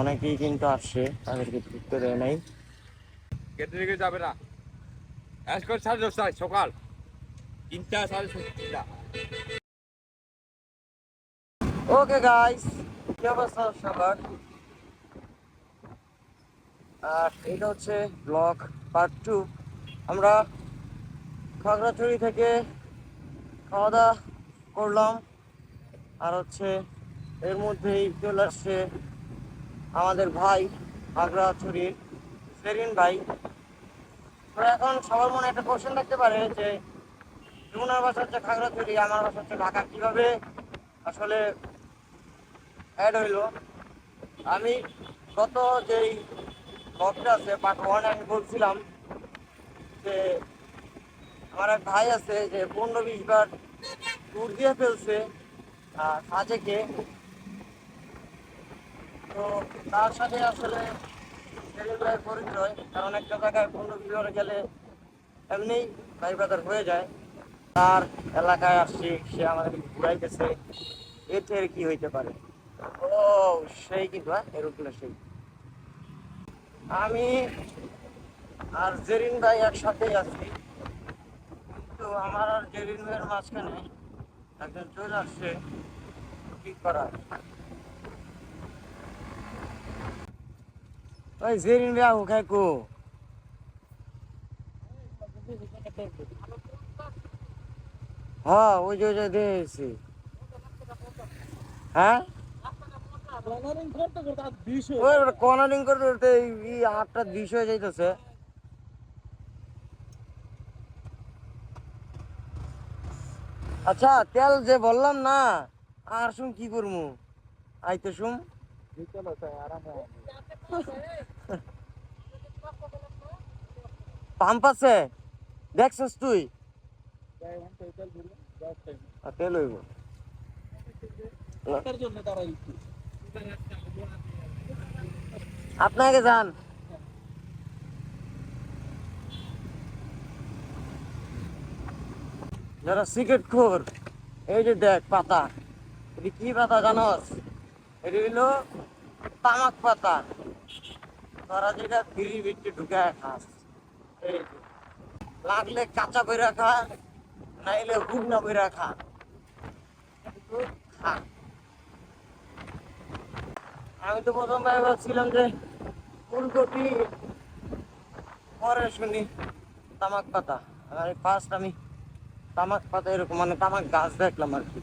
অনেকেই কিন্তু আসছে তাদেরকে ঢুকতে দেয় নাই। গেটে রেখে যাবে না। করে সাড়ে দশটায় সকাল। তিনটা সাড়ে তিনটা ওকে গাইস কি অবস্থা সবার? আর এটা হচ্ছে ব্লগ পার্ট টু আমরা খাগড়াছড়ি থেকে খাওয়া দাওয়া করলাম। আর হচ্ছে এর মধ্যেই চলে আসছে আমাদের ভাই খাগড়াছড়ির সেরিন ভাই। এখন সবার মনে একটা কোশ্চেন থাকতে পারে যে, যমুনার বাসা হচ্ছে খাগড়াছড়ি আমার বাসা হচ্ছে ঢাকা। কীভাবে আসলে অ্যাড হইল? আমি গত যেই ব্লগটা আছে পার্ট ওয়ান আমি বলছিলাম যে, আমার এক ভাই আছে যে, পনেরো বিশ বার দিয়ে ফেলছে সাজেকে। তো তার সাথে আসলে ভাইয়ের পরিচয়, কারণ একটা জায়গায় বিশ বার গেলে এমনি ভাই বাজার হয়ে যায়। তার এলাকায় আসছি, সে আমাদের ঘুরাইতেছে। এতে কি হইতে পারে? ও, সেই কিন্তু হ্যাঁ এরোপ্লেন সেই। আমি আর জেরিন ভাই একসাথেই আছি। কিন্তু আমার আর জেরিন ভাইয়ের মাঝখানে একজন চলে আসছে। কি করার? ওই জেরিন খাই কো হ্যাঁ ওই যে ওই যে, দিয়েছি। হ্যাঁ? হয়ে যাইতেছে। আচ্ছা তেল যে বললাম না, আর শুন কি করব আইতে শুন। পাম্প আছে। দেখছিস তুই? তেল হইব। আপনাকে যান। যারা সিগারেট খোর এই যে দেখ পাতা। এটি কি পাতা জানোস? এটি হলো তামাক পাতা। তোরা যেটা ফিরি বিটে ঢুকায় খাস লাগলে কাঁচা বইরা খা, নাইলে হুগনা বইরা খা। খা। আমি তো প্রথম ভাবছিলাম যে ফুলকপি পরে শুনি তামাক পাতা। আর ফার্স্ট আমি তামাক পাতা এরকম মানে তামাক গাছ দেখলাম আর কি।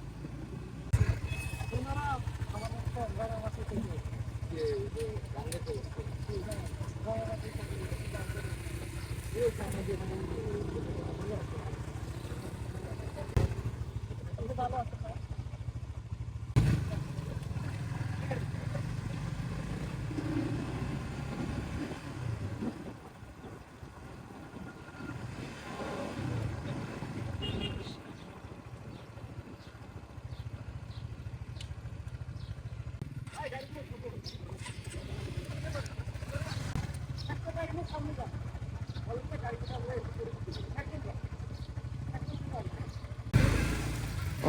Hayır, hayır, hayır. Ne kadar mı kalmayacak?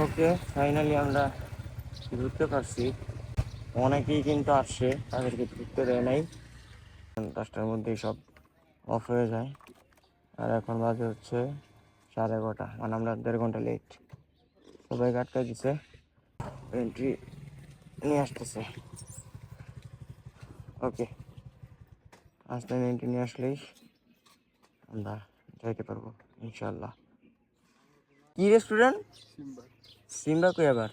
Okay finally আমরা ঘুরতে পারছি। অনেকেই কিন্তু আসছে, তাদেরকে ঢুকতে দেয় নাই। দশটার মধ্যেই সব অফ হয়ে যায়। আর এখন বাজে হচ্ছে সাড়ে এগারোটা মানে আমরা দেড় ঘণ্টা লেট সবাই আটকে দিছে। এন্ট্রি নিয়ে আসতেছে। ওকে আসতে এন্ট্রি নিয়ে আসলেই। আমরা যাইতে পারব ইনশাল্লাহ কি রেস্টুরেন্ট সিম্বা সিম্বা কই আবার?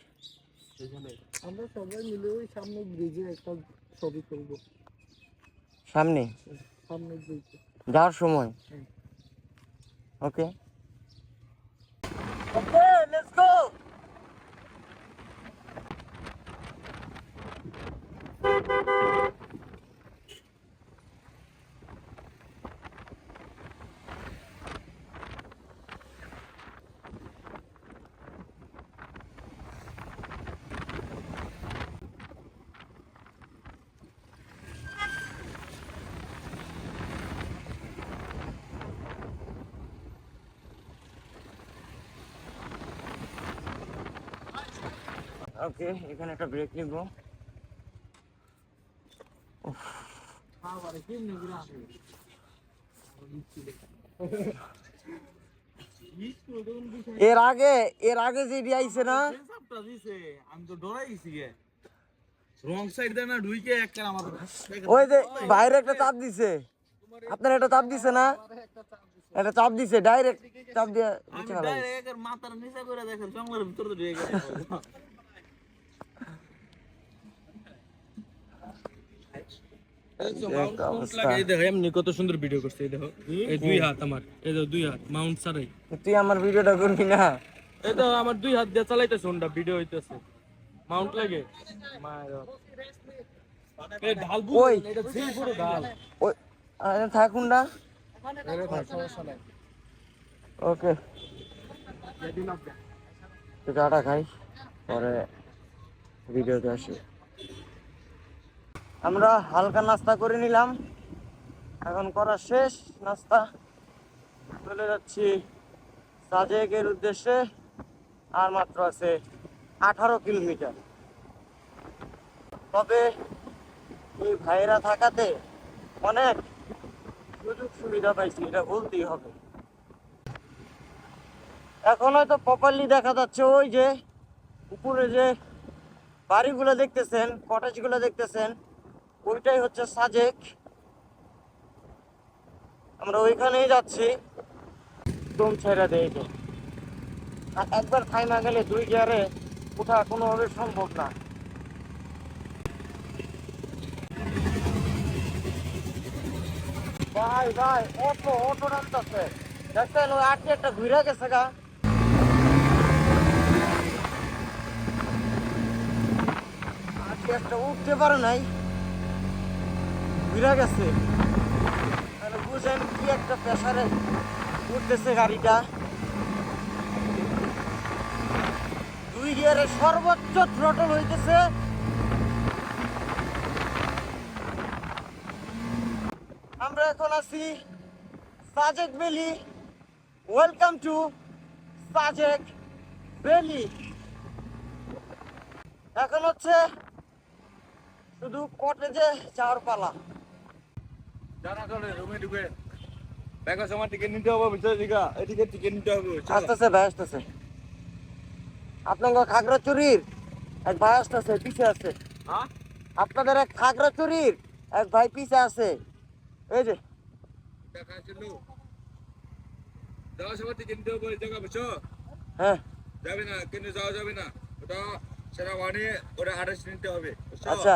আমরা সবাই মিলে ওই সামনে ব্রিজে একটা ছবি তুলব। সামনে? সামনে ব্রিজে যাওয়ার সময়? ওকে ওকে ওকে এখানে একটা ব্রেক নিব। খাবারে কেমনে করে আসে এর আগে এর আগে যে আইছে না? সবটা দিছে আমি তো ডরাই গেছি গে রং সাইড দেয় না ঢুইকে একটা আমার ওই যে বাইরে একটা চাপ দিছে। আপনার একটা চাপ দিছে না? একটা চাপ দিছে ডাইরেক্ট চাপ দিয়ে আমি নিচে ফেলা দিছে। ডাইরেক্ট এর মাথার নিচে করে দেখেন জঙ্গলের ভিতরে তো ঢুকে গেছে একটা অবস্থা। এই দেখো এমনি কত সুন্দর ভিডিও করছে এই দেখো। এই দুই হাত আমার এই দেখো দুই হাত মাউন্ট সারাই তুই আমার ভিডিওটা করবি না? এই আমার দুই হাত দিয়ে চালাইতেছে হোন্ডা ভিডিও হইতেছে। মাউন্ট লাগে? এই ঢাল বুঝ ওই। এটা ঝিল পুরো ঢাল। ওই আরে থাকুন না ওকে। খাই পরে ভিডিওতে আসি। আমরা হালকা নাস্তা করে নিলাম। এখন করা শেষ নাস্তা। চলে যাচ্ছি সাজেকের উদ্দেশ্যে। আর মাত্র আছে আঠারো কিলোমিটার। তবে এই ভাইরা থাকাতে অনেক সুযোগ সুবিধা পাইছি, এটা বলতেই হবে। এখন হয়তো প্রপারলি দেখা যাচ্ছে ওই যে উপরে যে বাড়িগুলো দেখতেছেন কটেজগুলো দেখতেছেন ওইটাই হচ্ছে সাজেক। আমরা ওইখানেই যাচ্ছি। দম ছেড়ে দেয় একবার খাই না গেলে দুই গিয়ারে ওঠা কোনোভাবে সম্ভব না। ভাই ভাই, অটো অটো নামতেছে। দেখছেন ওই আটকে একটা ঘুরে গেছে গা। আটকে একটা উঠতে পারে নাই। ঘুরে গেছে। তাহলে বুঝেন কি একটা প্রেসারে উঠতেছে গাড়িটা। দুই গিয়ারে সর্বোচ্চ থ্রটল হইতেছে। আমরা এখন আছি Sajek valley. Welcome to Sajek valley. এখন হচ্ছে শুধু কটেজে যাওয়ার পালা। রুমে ঢুকে ব্যাগের সময় টিকিট নিতে হবে বুঝতে দিকা এদিকে টিকিট নিতে হবে আসতেছে ভাই আসতেছে। আপনার খাগড়াচুরির এক ভাই আসতেছে পিছে আছে। হ্যাঁ? আপনাদের এক খাগড়াচুরির এক ভাই পিছে আছে। এই যে। যাওয়ার সময় টিকিট নিতে হবে জায়গা বুঝছ? হ্যাঁ। যাবে না কিন্তু যাওয়া যাবে না। ওটা সেটা বানিয়ে ওটা আড়াইশ নিতে হবে আচ্ছা।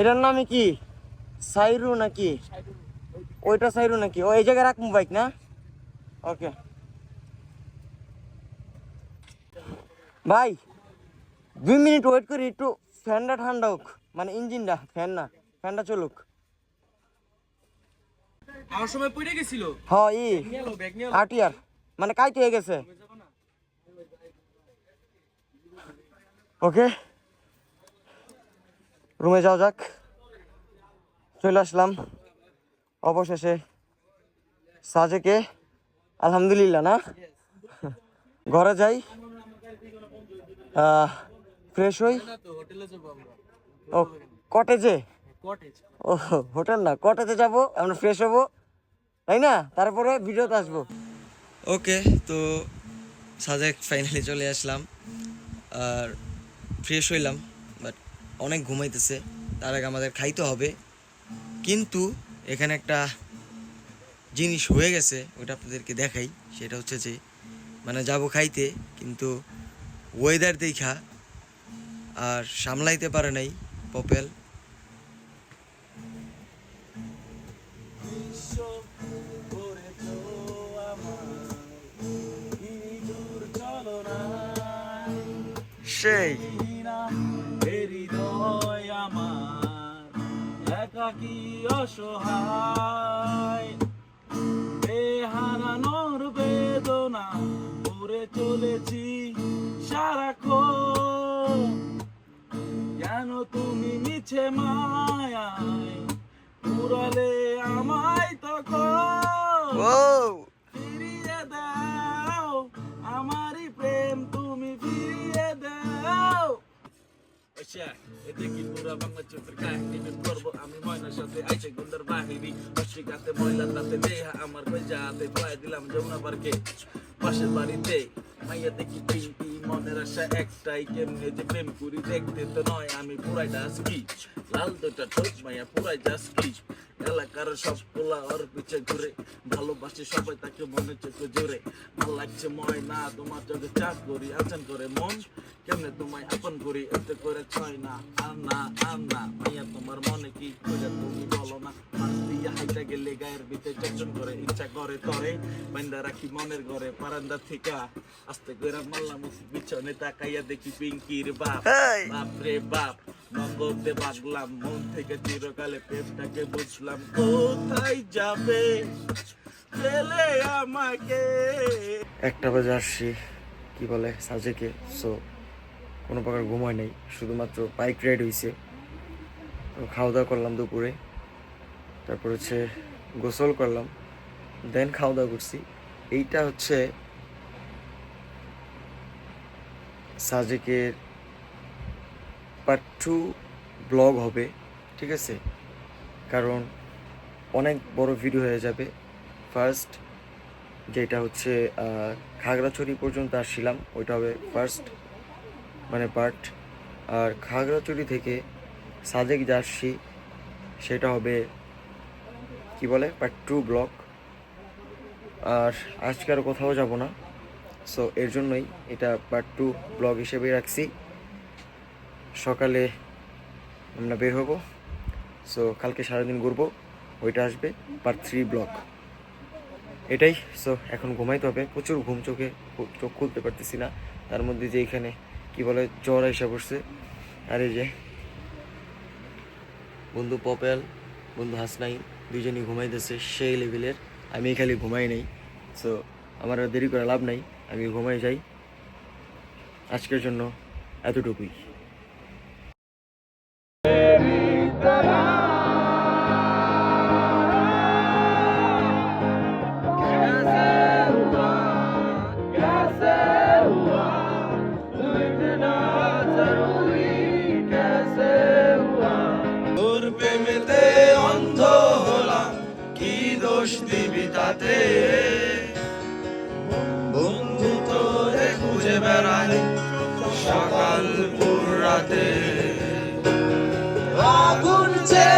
এটার নামে কি? সাইরু নাকি? ওইটা সাইরু নাকি? ও এই জায়গায় রাখব বাইক না? ওকে ভাই দুই মিনিট ওয়েট করি একটু ফ্যানটা ঠান্ডা হোক। মানে ইঞ্জিনটা ফ্যান না ফ্যানটা চলুক। আমার সময় পড়ে গেছিল। হ ই নিয়ে এলো ব্যাগ আটিয়ার মানে কাইতে হয়ে গেছে। ওকে রুমে যাওয়া যাক। চলে আসলাম। অবশেষে সাজেকে। আলহামদুলিল্লাহ, না? ঘরে যাই। ফ্রেশ হই। ও কটেজে কটেজ ও হোটেল না কটাতে যাব, আমরা ফ্রেশ হব। তাই না? তারপরে ভিডিওতে আসব। ওকে, তো সাজেক ফাইনালি চলে আসলাম। আর ফ্রেশ হইলাম। অনেক ঘুমাইতেছে, তার আগে আমাদের খাইতে হবে। কিন্তু এখানে একটা জিনিস হয়ে গেছে ওটা আপনাদেরকে দেখাই। সেটা হচ্ছে যে মানে যাব খাইতে, কিন্তু ওয়েদার দেখা আর সামলাইতে পারে নাই পপেল। সেই থাকি অসহায়। বেহারানোর বেদনা পড়ে চলেছি সারাক্ষণ। কেন তুমি মিছে মায়ায় পুরালে আমায় তখন? আচ্ছা দেখি পুরা বাংলা চিত্র কাহিনী করব আমি ময়নার সাথে আইসে গুন্ডার বাহিনী অস্বীকাতে ময়লা তাতে দেহা আমার বেজা হাতে ফেলাই দিলাম যমুনা পার্কে পাশের বাড়িতে মাইয়া দেখি পিঙ্কি মনের আশা একটাই, কেমনে যে প্রেম করি দেখতে তো নয়, আমি পুরাই ডাসকি লাল দুটা ঠোঁট মাইয়া পুরাই ডাসকি এলাকার সব পোলা ওর পিছে ঘুরে, ভালোবাসে সবাই তাকে মনে চোখে জোরে। ভালো লাগছে ময়না, তোমার চোখে চাপ করি আচান করে মন, কেমনে তোমায় আপন করি, এতে করে ছয় না আর না না মাইয়া, তোমার মনে কি করে তুমি বলো না? হাইটা গেলে গায়ের ভিতরে চঞ্চন করে, ইচ্ছা করে তরে। বান্দা রাখি মনের ঘরে পারান্দা থেকে। আস্তে করে মারলাম পিছনে তাকাইয়া দেখি পিঙ্কির বাপ। বাপ রে বাপ নগদে বাগলাম মন থেকে চিরকালে প্রেমটাকে বুঝলাম। কোথায় যাবে ফেলে আমাকে? একটা বাজে আসছি কি বলে সাজেকে। সো কোনো প্রকার ঘুমায় নেই শুধুমাত্র বাইক রাইড হয়েছে খাওয়া দাওয়া করলাম দুপুরে। তারপর হচ্ছে গোসল করলাম দেন খাওয়া দাওয়া করছি। এইটা হচ্ছে সাজেকের পার্ট টু ব্লগ হবে, ঠিক আছে? কারণ অনেক বড় ভিডিও হয়ে যাবে। ফার্স্ট যেটা হচ্ছে খাগড়াছড়ি পর্যন্ত আসছিলাম, ওইটা হবে ফার্স্ট মানে পার্ট আর খাগড়াছড়ি থেকে সাজেক যে আসছি, সেটা হবে, কি বলে? পার্ট টু ব্লক আর আজকে আর কোথাও যাব না। সো এর জন্যই এটা পার্ট টু ব্লগ হিসেবে রাখছি। সকালে আমরা বের হব। সো কালকে সারাদিন ঘুরবো। ওইটা আসবে পার্ট থ্রি ব্লগ এটাই। সো এখন ঘুমাইতে হবে। প্রচুর ঘুম চোখে, চোখ খুলতে পারতেছি না। তার মধ্যে যে এখানে কি বলে, জ্বর এসে পড়ছে। আর এই যে বন্ধু পপেল, বন্ধু হাসনাই দুজনই ঘুমাইতেছে সেই লেভেলের আমি খালি ঘুমাই নেই। সো আমার দেরি করে লাভ নাই, আমি ঘুমাই যাই। আজকের জন্য এতটুকুই। প্রেমেতে অন্ধ হলাম, কি দোষ দিবি তাতে? সকাল আগুন চেয়ে